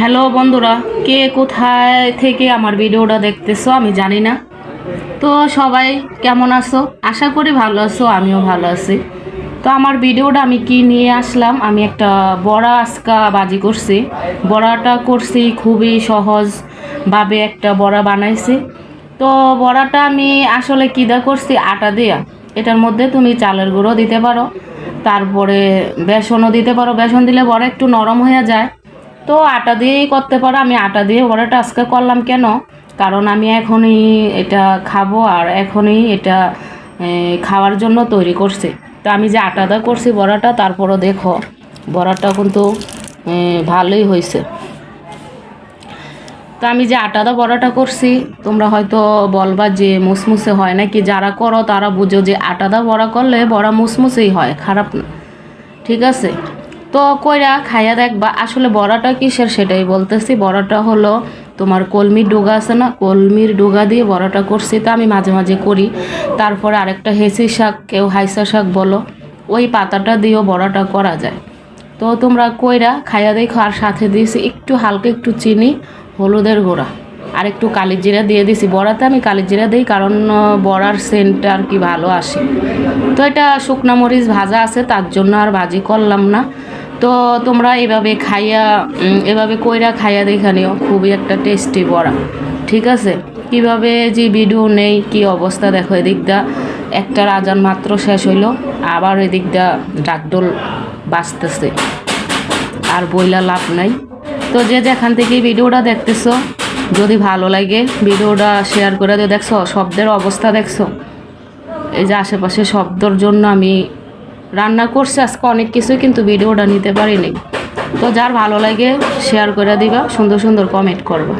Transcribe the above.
Hello বন্ধুরা, কে কোথায় থেকে আমার ভিডিওটা দেখতেছো আমি জানি না। তো সবাই কেমন আছো? আশা করি ভালো আছো, আমিও ভালো আছি। তো আমার ভিডিওটা আমি কি নিয়ে আসলাম? আমি একটা বড়া আজকা বাজি করছি। বড়াটা করছি খুবই সহজভাবে একটা বড়া বানাইছি। তো বড়াটা আমি আসলে কিদা করছি? আটা দিয়া। এটার মধ্যে তুমি চালের গুঁড়ো দিতে পারো। তারপরে বেসনও দিতে পারো। বেসন দিলে বড়া একটু নরম হয়ে যায়। তো আটা দিয়েই করতে পারো। আমি আটা দিয়ে বড়াটা আজকে করলাম কেন? কারণ আমি এখনই এটা খাব আর এখনই এটা খাওয়ার জন্য তৈরি করছি। তো আমি যে আটাটা করছি বড়াটা, তারপরও দেখো, বড়াটা কিন্তু ভালোই হয়েছে। তো আমি যে আটাদা বড়াটা করছি, তোমরা হয়তো বলবা যে মুসমুসে হয় নাকি? যারা করো তারা বুঝো যে আটাদা বড়া করলে বড়া মুসমুসেই হয়, খারাপ না। ঠিক আছে? তো কইরা খাইয়া দেখবা আসলে বড়াটা কিসের সেটাই বলতেছি। বড়াটা হলো তোমার কলমির ডোগা আছে না? কলমির ডোগা দিয়ে বড়াটা করছি তো আমি মাঝে মাঝে করি। তারপরে আরেকটা হেসি শাক, কেউ হাইসা শাক বলো, ওই পাতাটা দিয়েও বড়াটা করা যায়। তো তোমরা কইরা খাইয়া দেখো, আর সাথে দিয়েছি একটু হালকা একটু চিনি, হলুদের গুঁড়া, আর একটু কালির জিরা দিয়ে দিছি। বড়াতে আমি কালির জিরা দিই, কারণ বড়ার সেন্টটা আর কি ভালো আসে। তো এটা শুকনা মরিচ ভাজা আছে, তার জন্য আর ভাজি করলাম না। তো তোমরা এভাবে খাইয়া এভাবে কইরা খাইয়া দেখা নিও, খুবই একটা টেস্টি বড়া। ঠিক আছে? কীভাবে যে ভিডিও নেই, কি অবস্থা, দেখো এদিকটা একটা রাজান মাত্র শেষ হইল, আবার এদিকটা ডাকডোল বাঁচতেছে আর বইলা লাভ নাই। তো যে যেখান থেকে ভিডিওটা দেখতেছো, যদি ভালো লাগে ভিডিওটা শেয়ার করে দিয়ে দেখছ, শব্দের অবস্থা দেখছ? এই যে আশেপাশে শব্দর জন্য আমি রান্না করছে আজকে অনেক কিছুই, কিন্তু ভিডিওটা নিতে পারিনি। তো যার ভালো লাগে শেয়ার করে দিবা, সুন্দর সুন্দর কমেন্ট করবা।